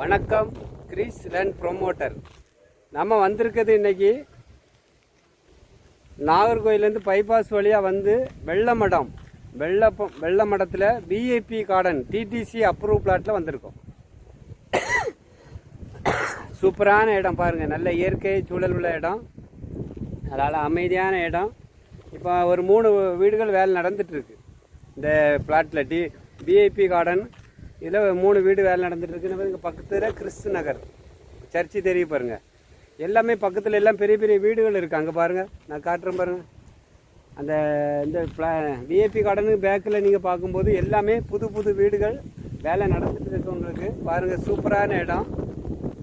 வணக்கம் Greece land promoter நம்ம வந்திருக்கிறது இன்னைக்கு நாகர்கோயிலேருந்து பைபாஸ் வழியாக வந்து வெள்ளமடம் வெள்ள வெள்ளமடத்தில் பிஏபி கார்டன் டிடிசி அப்ரூவ் பிளாட்டில் வந்திருக்கோம். சூப்பரான இடம் பாருங்கள் நல்ல இயற்கை சூழல் உள்ள இடம். அதனால் அமைதியான இடம். இப்போ ஒரு மூணு வீடுகள் வேலை நடந்துட்டுருக்கு இந்த பிளாட்டில் டி பிஐபி கார்டன் இதில் மூணு வீடு வேலை நடந்துட்டுருக்கு இங்கே பக்கத்தில் கிறிஸ்து நகர். சர்ச்சு தெரிய பாருங்க. எல்லாமே பக்கத்தில் எல்லாம் பெரிய பெரிய வீடுகள் இருக்குது அங்கே பாருங்கள் நான் காட்டுறேன் பாருங்கள் அந்த இந்த ப்ளா விஏபி கார்டனுக்கு பேக்கில் நீங்கள் பார்க்கும்போது எல்லாமே புது புது வீடுகள் வேலை நடந்துட்டு இருக்கவங்களுக்கு பாருங்கள் சூப்பரான இடம்.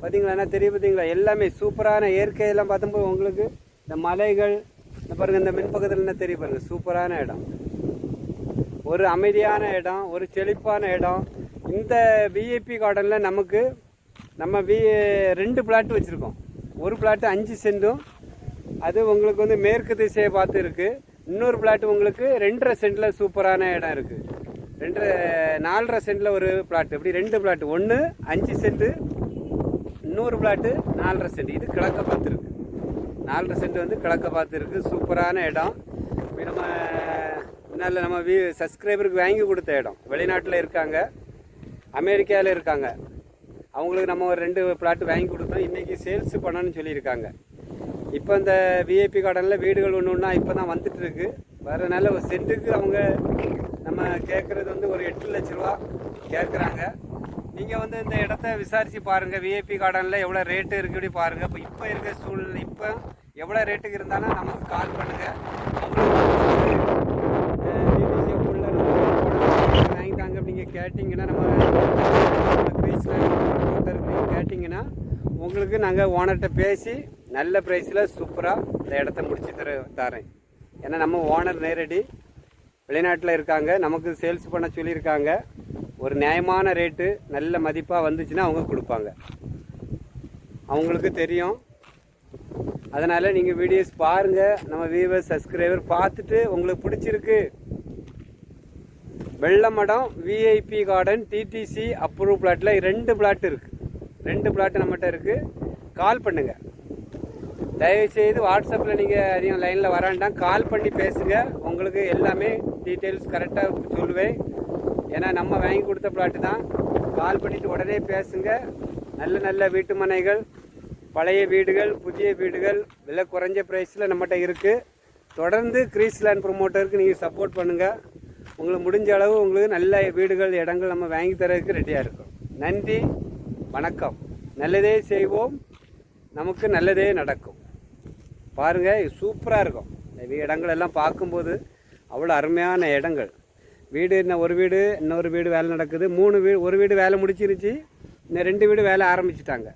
பார்த்தீங்களா என்ன தெரிய பார்த்தீங்களா எல்லாமே சூப்பரான இயற்கையெல்லாம் பார்த்தும்போது உங்களுக்கு இந்த மலைகள் இந்த பாருங்கள் இந்த மின்பக்கத்தில் என்ன தெரிய பாருங்கள் சூப்பரான இடம். ஒரு அமைதியான இடம் ஒரு செழிப்பான இடம். இந்த விஐபி கார்டனில் நமக்கு நம்ம வி ரெண்டு பிளாட் வச்சுருக்கோம். ஒரு பிளாட்டு அஞ்சு சென்டும் அது உங்களுக்கு வந்து மேற்கு திசையை பார்த்து இருக்குது இன்னொரு பிளாட் உங்களுக்கு ரெண்டரை சென்டில் சூப்பரான இடம் இருக்குது ரெண்டரை நாலரை சென்டில் ஒரு பிளாட்டு இப்படி ரெண்டு பிளாட் ஒன்று அஞ்சு சென்ட்டு இன்னொரு பிளாட்டு நாலரை சென்ட். இது கிழக்க பார்த்துருக்கு நாலரை சென்ட் வந்து கிழக்க பார்த்துருக்கு சூப்பரான இடம். இப்போ நம்ம முன்னால் நம்ம வி சப்ஸ்கிரைபருக்கு வாங்கி கொடுத்த இடம். வெளிநாட்டில் இருக்காங்க. அமெரிக்காவில் இருக்காங்க. அவங்களுக்கு நம்ம ஒரு ரெண்டு பிளாட் வாங்கி கொடுத்தோம். இன்றைக்கி சேல்ஸ் பண்ணணும்னு சொல்லியிருக்காங்க. இப்போ இந்த விஐபி கார்டனில் வீடுகள் ஒன்று ஒன்றா இப்போ தான் வந்துட்டுருக்கு. வரனால ஒரு சென்ட்டுக்கு அவங்க நம்ம கேட்குறது வந்து ஒரு எட்டு லட்ச ரூபா கேட்குறாங்க நீங்கள் வந்து இந்த இடத்த விசாரித்து பாருங்கள் விஐபி கார்டனில் எவ்வளோ ரேட்டு இருக்குன்னு பாருங்கள் இப்போ இப்போ இருக்க சூழ்நிலை இப்போ எவ்வளோ ரேட்டுக்கு இருந்தாலும் நமக்கு கால் பண்ணுங்கள் பிபிசி உள்ள வாங்கிட்டாங்க நீங்கள் கேட்டிங்கன்னா நம்ம நீங்கள் கேட்டிங்கன்னா உங்களுக்கு நாங்கள் ஓனர்கிட்ட பேசி நல்ல ப்ரைஸில் சூப்பராக இந்த இடத்த முடிச்சு தர தரேன். ஏன்னா நம்ம ஓனர் நேரடி வெளிநாட்டில் இருக்காங்க. நமக்கு சேல்ஸ் பண்ண சொல்லியிருக்காங்க. ஒரு நியாயமான ரேட்டு நல்ல மதிப்பாக வந்துச்சுன்னா அவங்க கொடுப்பாங்க. அவங்களுக்கு தெரியும். அதனால் நீங்கள் வீடியோஸ் பாருங்கள் நம்ம வியூவர் சப்ஸ்கிரைபர் பார்த்துட்டு உங்களுக்கு பிடிச்சிருக்கு. Vellamadam VIP garden DTC approve பிளாட்டில் ரெண்டு பிளாட் இருக்குது ரெண்டு பிளாட் நம்மகிட்ட இருக்குது கால் பண்ணுங்கள் தயவுசெய்து வாட்ஸ்அப்பில் நீங்கள் அதிகம் லைனில் வராண்டாம் கால் பண்ணி பேசுங்க. உங்களுக்கு எல்லாமே டீட்டெயில்ஸ் கரெக்டாக சொல்லுவேன். ஏன்னா நம்ம வாங்கி கொடுத்த பிளாட்டு தான். கால் பண்ணிவிட்டு உடனே பேசுங்க. நல்ல நல்ல வீட்டு மனைகள் பழைய வீடுகள் புதிய வீடுகள் விலை குறைஞ்ச ப்ரைஸில் நம்மகிட்ட இருக்குது தொடர்ந்து கிரீஸ்லேண்ட் ப்ரொமோட்டருக்கு நீங்கள் சப்போர்ட் பண்ணுங்கள் உங்களுக்கு முடிஞ்ச அளவு உங்களுக்கு நல்ல வீடுகள் இடங்கள் நம்ம வாங்கி தரதுக்கு ரெடியாக இருக்கும். நன்றி வணக்கம். நல்லதே செய்வோம். நமக்கு நல்லதே நடக்கும். பாருங்கள் சூப்பராக இருக்கும். இந்த இடங்கள் எல்லாம் பார்க்கும்போது அவ்வளோ அருமையான இடங்கள். வீடு இன்னும் ஒரு வீடு இன்னொரு வீடு வேலை நடக்குது. மூணு வீடு ஒரு வீடு வேலை முடிச்சிருச்சு. இன்னும் ரெண்டு வீடு வேலை ஆரம்பிச்சிட்டாங்க.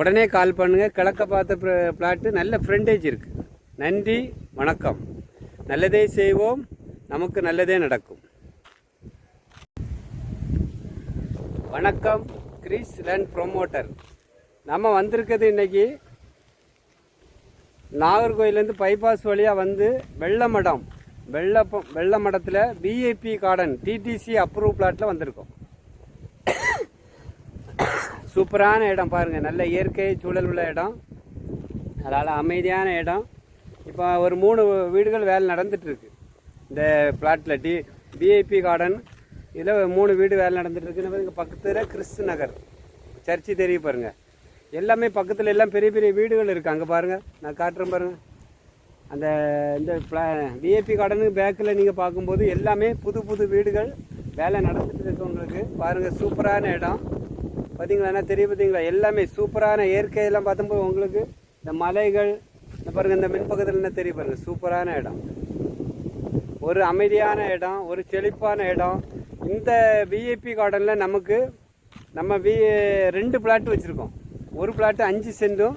உடனே கால் பண்ணுங்கள் கிழக்க பார்த்த ப்ளாட்டு நல்ல ஃப்ரெண்டேஜ் இருக்குது நன்றி வணக்கம். நல்லதே செய்வோம் நமக்கு நல்லதே நடக்கும். வணக்கம் கிறிஸ் லேண்ட் ப்ரொமோட்டர். நம்ம வந்திருக்கிறது இன்னைக்கு நாகர்கோயிலேருந்து பைபாஸ் வழியாக வந்து வெள்ளமடம் வெள்ள வெள்ளமடத்தில் பிஐபி கார்டன் டிடிசி அப்ரூவ் பிளாட்டில் வந்திருக்கோம். சூப்பரான இடம் பாருங்கள் நல்ல இயற்கை சூழல் உள்ள இடம். அதனால் அமைதியான இடம். இப்போ ஒரு மூணு வீடுகள் வேலை நடந்துட்டுருக்கு. இந்த பிளாட்டில் டி பிஐபி கார்டன் இதில் மூணு வீடு வேலை நடந்துட்டுருக்கு. இங்கே பக்கத்தில் கிறிஸ்து நகர். சர்ச்சு தெரிய பாருங்க. எல்லாமே பக்கத்தில் எல்லாம் பெரிய பெரிய வீடுகள் இருக்குது அங்கே பாருங்கள் நான் காட்டுறேன் பாருங்கள் அந்த இந்த பிளா விஐபி கார்டனுக்கு பேக்கில் நீங்கள் பார்க்கும்போது எல்லாமே புது புது வீடுகள் வேலை நடந்துட்டு இருக்கவங்களுக்கு பாருங்கள் சூப்பரான இடம். பார்த்தீங்களா என்ன தெரிய பார்த்தீங்களா எல்லாமே சூப்பரான இயற்கையெல்லாம் பார்த்தும்போது உங்களுக்கு இந்த மலைகள் பாருங்கள் இந்த மின்பக்கத்தில் என்ன தெரிய பாருங்க சூப்பரான இடம். ஒரு அமைதியான இடம் ஒரு செழிப்பான இடம். இந்த விஐபி கார்டனில் நமக்கு நம்ம வி ரெண்டு பிளாட் வச்சுருக்கோம். ஒரு பிளாட்டு அஞ்சு சென்டும்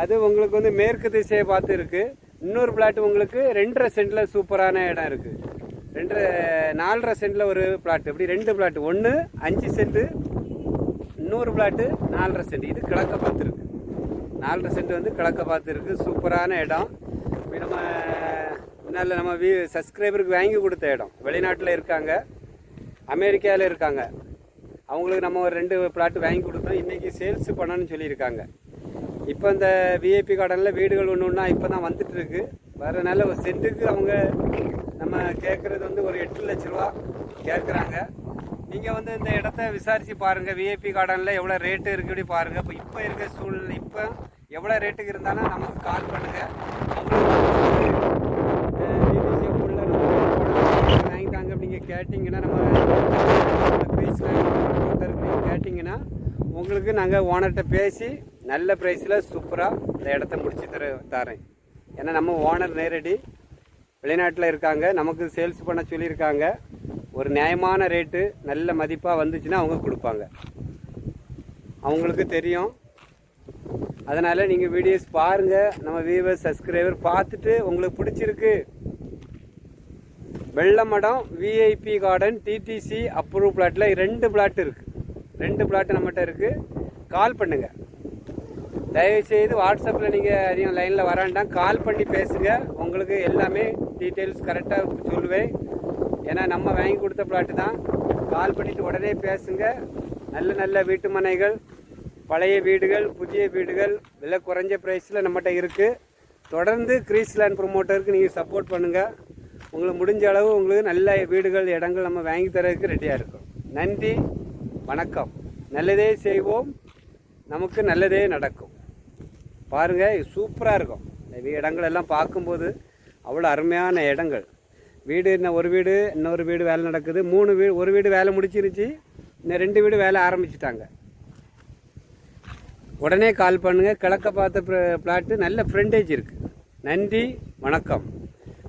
அது உங்களுக்கு வந்து மேற்கு திசையை பார்த்து இருக்குது இன்னொரு பிளாட் உங்களுக்கு ரெண்டரை சென்டில் சூப்பரான இடம் இருக்குது ரெண்டரை நாலரை சென்டில் ஒரு பிளாட் இப்படி ரெண்டு பிளாட் ஒன்று அஞ்சு சென்ட்டு இன்னொரு பிளாட்டு நாலரை சென்ட். இது கிழக்க பார்த்துருக்கு. நாலரை சென்ட் வந்து கிழக்க பார்த்துருக்கு. சூப்பரான இடம். இப்போ நம்ம முன்னால் நம்ம வீ சப்ஸ்கிரைபருக்கு வாங்கி கொடுத்த இடம். வெளிநாட்டில் இருக்காங்க. அமெரிக்காவில் இருக்காங்க. அவங்களுக்கு நம்ம ஒரு ரெண்டு பிளாட்டு வாங்கி கொடுத்தோம். இன்றைக்கி சேல்ஸ் பண்ணணும்னு சொல்லியிருக்காங்க. இப்போ இந்த விஐபி கார்டனில் வீடுகள் ஒன்று ஒன்றா இப்போ தான் வந்துட்டுருக்கு வரனால ஒரு சென்ட்டுக்கு அவங்க நம்ம கேட்குறது வந்து ஒரு எட்டு லட்ச ரூபா கேட்குறாங்க நீங்கள் வந்து இந்த இடத்த விசாரித்து பாருங்கள் விஐபி கார்டனில் எவ்வளோ ரேட்டு இருக்குடி பாருங்கள் இப்போ இப்போ இருக்க சூழ்நிலை இப்போ எவ்வளோ ரேட்டுக்கு இருந்தாலும் நமக்கு கால் பண்ணுங்கள் வாங்கிட்டாங்க நீங்கள் கேட்டிங்கன்னா நம்ம நீங்கள் கேட்டிங்கன்னா உங்களுக்கு நாங்கள் ஓனர்கிட்ட பேசி நல்ல ப்ரைஸில் சூப்பராக இந்த இடத்த முடிச்சு தர தரேன். ஏன்னா நம்ம ஓனர் நேரடி வெளிநாட்டில் இருக்காங்க. நமக்கு சேல்ஸ் பண்ண சொல்லியிருக்காங்க. ஒரு நியாயமான ரேட்டு நல்ல மதிப்பாக வந்துச்சுன்னா அவங்க கொடுப்பாங்க. அவங்களுக்கு தெரியும். அதனால் நீங்கள் வீடியோஸ் பாருங்கள் நம்ம வியூவர் சப்ஸ்கிரைபர் பார்த்துட்டு உங்களுக்கு பிடிச்சிருக்கு. Vellamadam VIP garden DTC approve பிளாட்டில் ரெண்டு பிளாட் இருக்குது ரெண்டு பிளாட் நம்மகிட்ட இருக்குது கால் பண்ணுங்கள் தயவுசெய்து வாட்ஸ்அப்பில் நீங்கள் அதிகம் லைனில் வராண்டாம் கால் பண்ணி பேசுங்க. உங்களுக்கு எல்லாமே டீட்டெயில்ஸ் கரெக்டாக சொல்லுவேன். ஏன்னா நம்ம வாங்கி கொடுத்த பிளாட்டு தான். கால் பண்ணிவிட்டு உடனே பேசுங்க. நல்ல நல்ல வீட்டு மனைகள் பழைய வீடுகள் புதிய வீடுகள் விலை குறைஞ்ச ப்ரைஸில் நம்மகிட்ட இருக்குது தொடர்ந்து கிரீஸ்லேண்ட் ப்ரொமோட்டருக்கு நீங்கள் சப்போர்ட் பண்ணுங்கள் உங்களுக்கு முடிஞ்ச அளவு உங்களுக்கு நல்ல வீடுகள் இடங்கள் நம்ம வாங்கி தரதுக்கு ரெடியாக இருக்கும். நன்றி வணக்கம். நல்லதே செய்வோம். நமக்கு நல்லதே நடக்கும். பாருங்கள் சூப்பராக இருக்கும். இடங்கள் எல்லாம் பார்க்கும்போது அவ்வளோ அருமையான இடங்கள். வீடு இன்னும் ஒரு வீடு இன்னொரு வீடு வேலை நடக்குது. மூணு வீடு ஒரு வீடு வேலை முடிச்சிருச்சு. இன்னும் ரெண்டு வீடு வேலை ஆரம்பிச்சிட்டாங்க. உடனே கால் பண்ணுங்கள் கிழக்க பார்த்த பிளாட்டு நல்ல ஃப்ரெண்டேஜ் இருக்குது நன்றி வணக்கம்.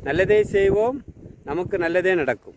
நல்லதே செய்வோம். நமக்கு நல்லதே நடக்கும்.